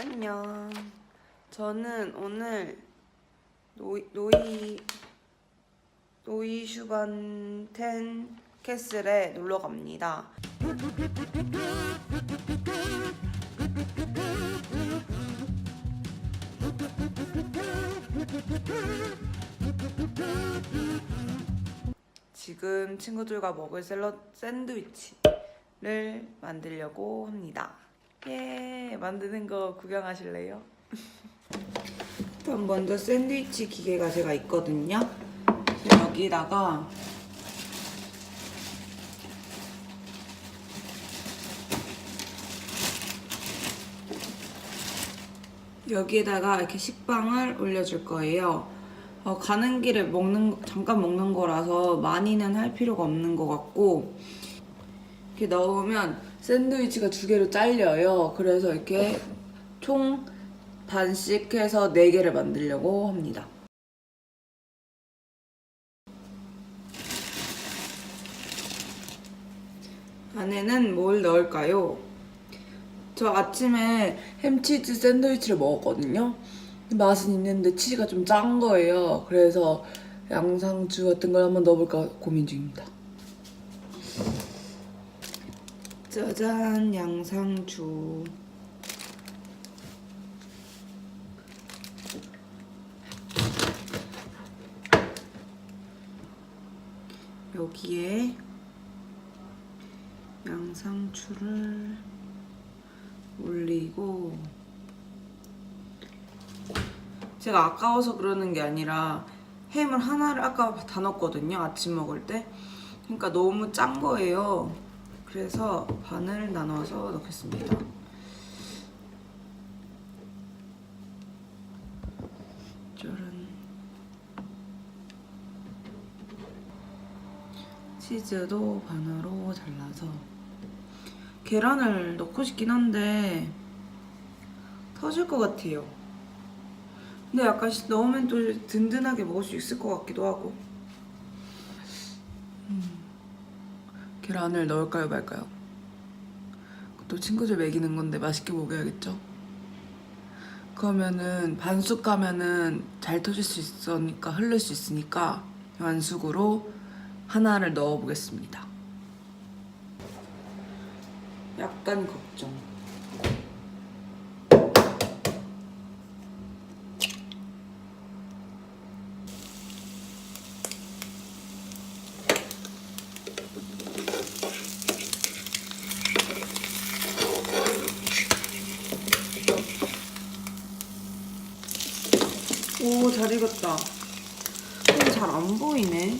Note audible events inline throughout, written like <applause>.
안녕. 저는 오늘 노이 노이 슈반텐 캐슬에 놀러 갑니다. 지금 친구들과 먹을 샐러 샌드위치를 만들려고 합니다. 예, 만드는 거 구경하실래요? <laughs> 일단 먼저 샌드위치 기계가 제가 있거든요. 여기다가 여기에다가 이렇게 식빵을 올려줄 거예요. 어, 가는 길에 먹는 거- 잠깐 먹는 거라서 많이는 할 필요가 없는 것 같고 이렇게 넣으면 샌드위치가 두 개로 잘려요. 그래서 이렇게 총 반씩 해서 네 개를 만들려고 합니다. 안에는 뭘 넣을까요? 저 아침에 햄치즈 샌드위치를 먹었거든요. 맛은 있는데 치즈가 좀 짠 거예요. 그래서 양상추 같은 걸 한번 넣어볼까 고민 중입니다. 짜잔 양상추. 여기에 양상추를 올리고 제가 아까워서 그러는 게 아니라 햄을 하나를 아까 다 넣었거든요 아침 먹을 때. 그러니까 너무 짠 거예요 그래서 반을 나눠서 넣겠습니다 짜란 치즈도 반으로 잘라서 계란을 넣고 싶긴 한데 터질 것 같아요. 근데 약간 시- 넣으면 또 든든하게 먹을 수 있을 것 같기도 하고. 계란을 넣을까요 말까요? 또 친구들 먹이는 건데 맛있게 먹여야겠죠? 그러면은 반숙 가면은 잘 터질 수 있으니까 흐를 수 있으니까 반숙으로 하나를 넣어 보겠습니다. 약간 걱정. 오, 잘 익었다. 잘안 보이네.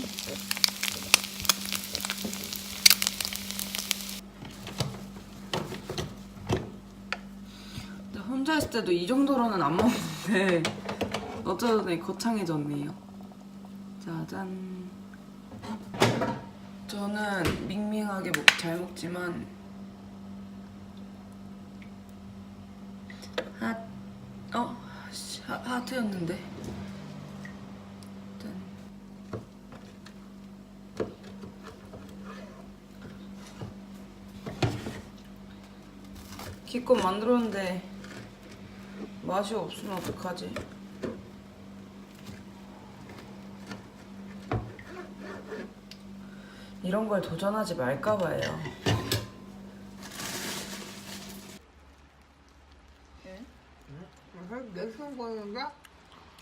근데 혼자 있을 때도 이 정도로는 안 먹는데 어쩌더니 거창해졌네요. 짜잔. 저는 밍밍하게 먹, 잘 먹지만 하, 어, 씨, 하, 하트였는데. 기껏 만들었는데 맛이 없으면 어떡하지? 이런 걸 도전하지 말까 봐요. 내손 거는데?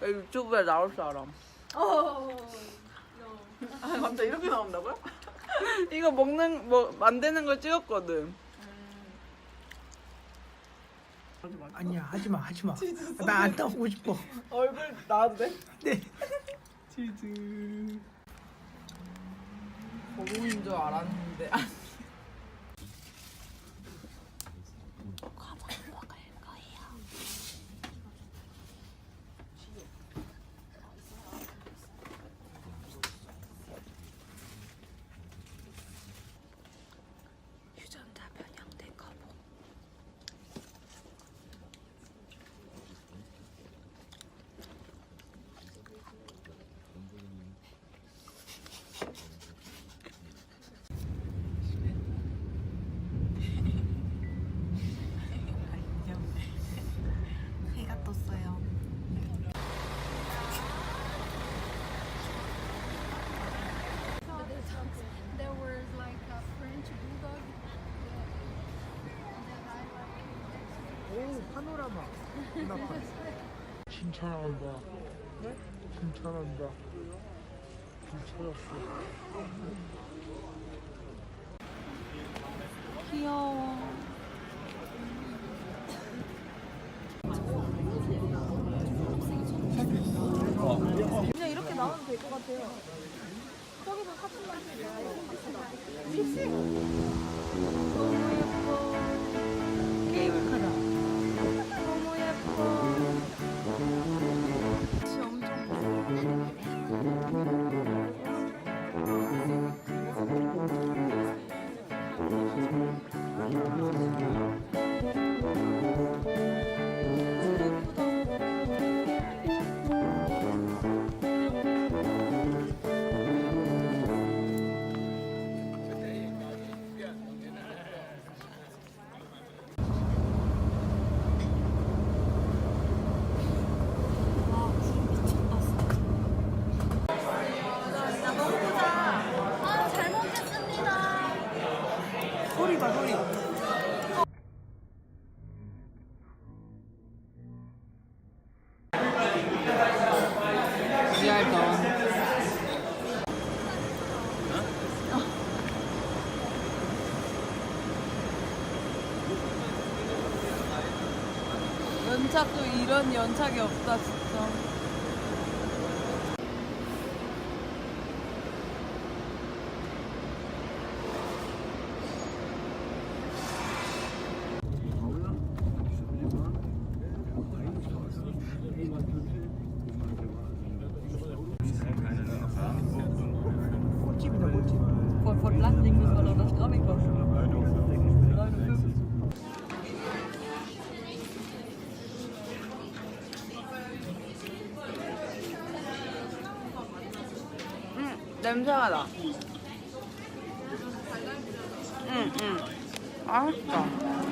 유튜브에 나올 사람. 아, 갑자기 이렇게 나온다고요? <laughs> 이거 먹는 뭐 만드는 걸 찍었거든. 아니야 하지마 하지마 <laughs> 나안 나오고 싶어 얼굴 나와도 돼? 네 치즈. 거북인 줄 알았는데. 유전자 변형된 거북. 오 파노라마 눈앞에 <laughs> 칭찬한다 칭찬한다 길 찾았어 귀여워. 그냥 이렇게 나와도 될것 같아요. 거기서 사진만 찍어요. 너무 예뻐. 연착도 이런 연착이 없다 진짜. 냄새가 나. 응, 응. 맛있다.